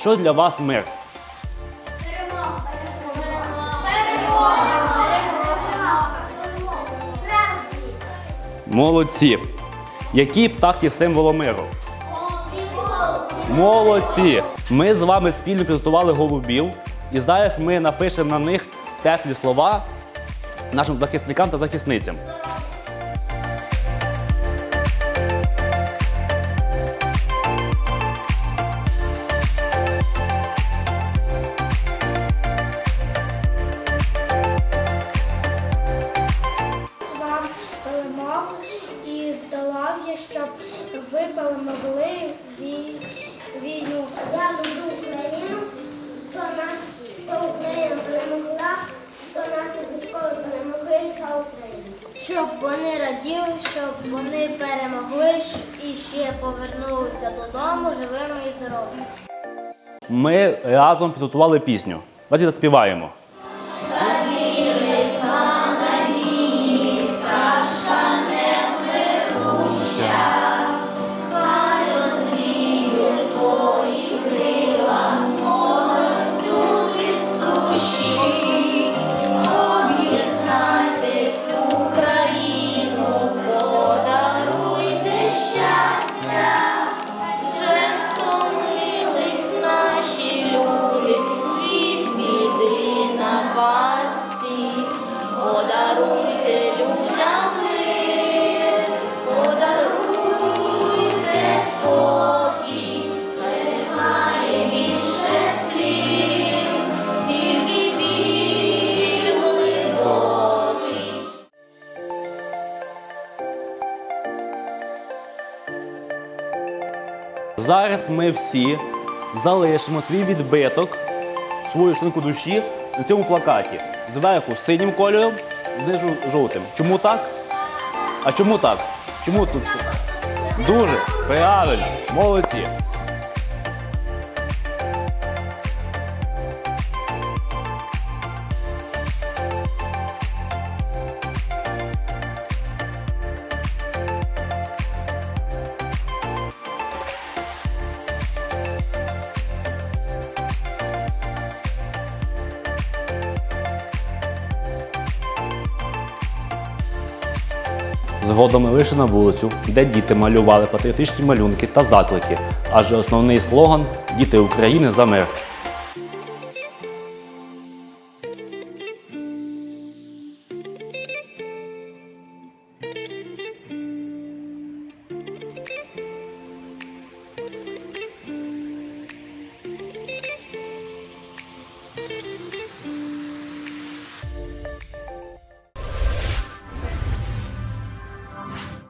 Що для вас мир? Молодці. Які птахи символом миру? Молодці! Ми з вами спільно підготували голубів, і зараз ми напишемо на них теплі слова нашим захисникам та захисницям. Здолав я, щоб ви перемогли війну. Я люблю Україну, що нас що Україна перемогла, що наші військові перемогли, що Україна. Щоб вони раділи, щоб вони перемогли і ще повернулися додому живими і здоровими. Ми разом підготували пісню. Давайте заспіваємо. Зараз ми всі залишимо свій відбиток, свою шлинку душі на цьому плакаті. Зверху синім кольором, знижу жовтим. Чому так? А чому так? Чому тут? Дуже правильно, молодці. Згодом ми вийшли на вулицю, де діти малювали патріотичні малюнки та заклики. Адже основний слоган Діти України за мир.